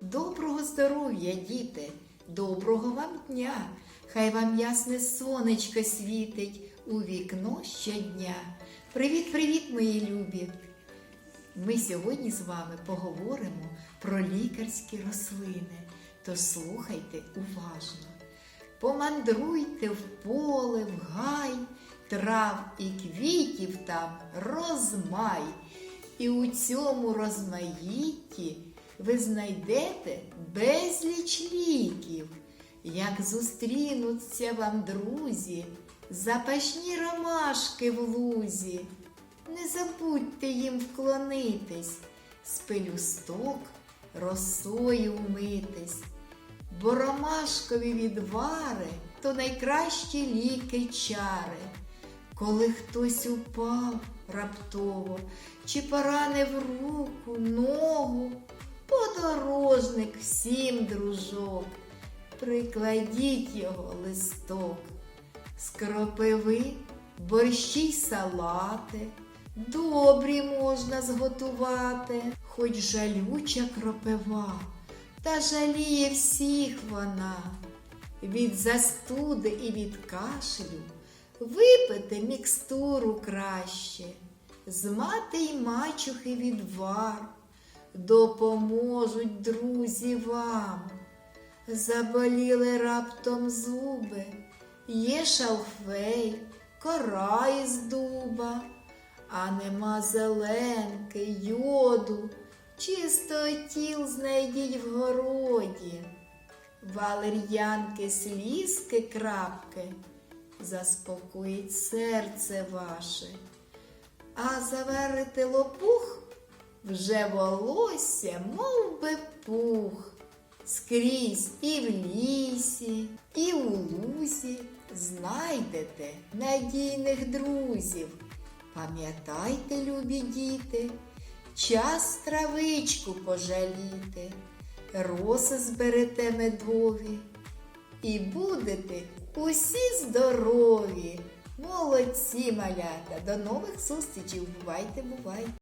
Доброго здоров'я, діти, доброго вам дня! Хай вам ясне сонечко світить у вікно щодня. Привіт-привіт, мої любі! Ми сьогодні з вами поговоримо про лікарські рослини. То слухайте уважно. Помандруйте в поле, в гай, трав і квітів там розмай. І у цьому розмаїтті ви знайдете безліч ліків. Як зустрінуться вам друзі, запашні ромашки в лузі. Не забудьте їм вклонитись, з пелюсток росою вмитись, бо ромашкові відвари то найкращі ліки чари. Коли хтось упав раптово, чи поранив руку, ногу, всім дружок, прикладіть його листок, з кропиви борщі й салати, добрі можна зготувати, хоч жалюча кропива, та жаліє всіх вона. Від застуди і від кашлю випити мікстуру краще, з мати й мачухи відвар, допоможуть друзі вам. Заболіли раптом зуби, є шалфей, кора із дуба, а нема зеленки, йоду, чисто тіл знайдіть в городі. Валер'янки, слізки, крапки. Заспокоїть серце ваше, а заверити лопух вже волосся, мов би пух, скрізь і в лісі, і у лузі знайдете надійних друзів. Пам'ятайте, любі діти, час травичку пожаліти, роси зберете медові, і будете усі здорові. Молодці, малята! До нових зустрічей! Бувайте, бувайте!